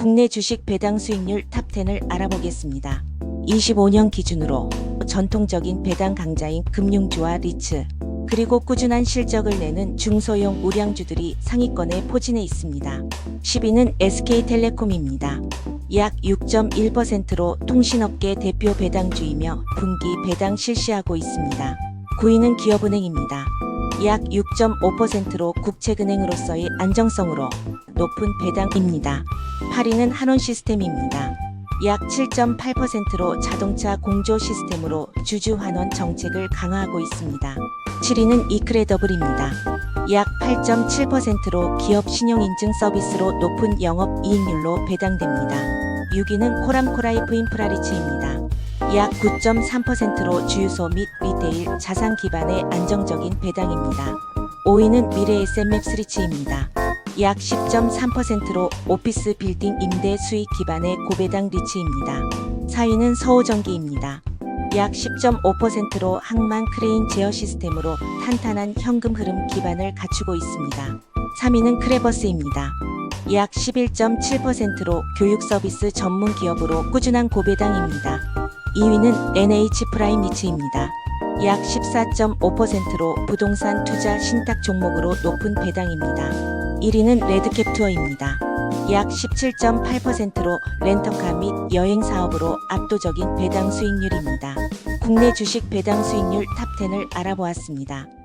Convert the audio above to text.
국내 주식 배당 수익률 탑10을 알아보겠습니다. 25년 기준으로 전통적인 배당 강자인 금융주와 리츠, 그리고 꾸준한 실적을 내는 중소형 우량주들이 상위권에 포진해 있습니다. 10위는 SK텔레콤입니다. 약 6.1%로 통신업계 대표 배당주이며 분기 배당 실시하고 있습니다. 9위는 기업은행입니다. 약 6.5%로 국책은행으로서의 안정성으로 높은 배당입니다. 8위는 한원 시스템입니다. 약 7.8%로 자동차 공조 시스템으로 주주 환원 정책을 강화하고 있습니다. 7위는 이크레더블입니다. 약 8.7%로 기업 신용인증 서비스로 높은 영업 이익률로 배당됩니다. 6위는 코람코라이프 인프라리츠입니다. 약 9.3%로 주유소 및 리테일 자산 기반의 안정적인 배당입니다. 5위는 미래 SMX 리츠입니다. 약 10.3%로 오피스 빌딩 임대 수익 기반의 고배당 리츠입니다. 4위는 서호전기입니다. 약 10.5%로 항만 크레인 제어 시스템으로 탄탄한 현금 흐름 기반을 갖추고 있습니다. 3위는 크레버스입니다. 약 11.7%로 교육 서비스 전문 기업으로 꾸준한 고배당입니다. 2위는 NH 프라임 리츠입니다. 약 14.5%로 부동산 투자 신탁 종목으로 높은 배당입니다. 1위는 레드캡 투어입니다. 약 17.8%로 렌터카 및 여행 사업으로 압도적인 배당 수익률입니다. 국내 주식 배당 수익률 탑10을 알아보았습니다.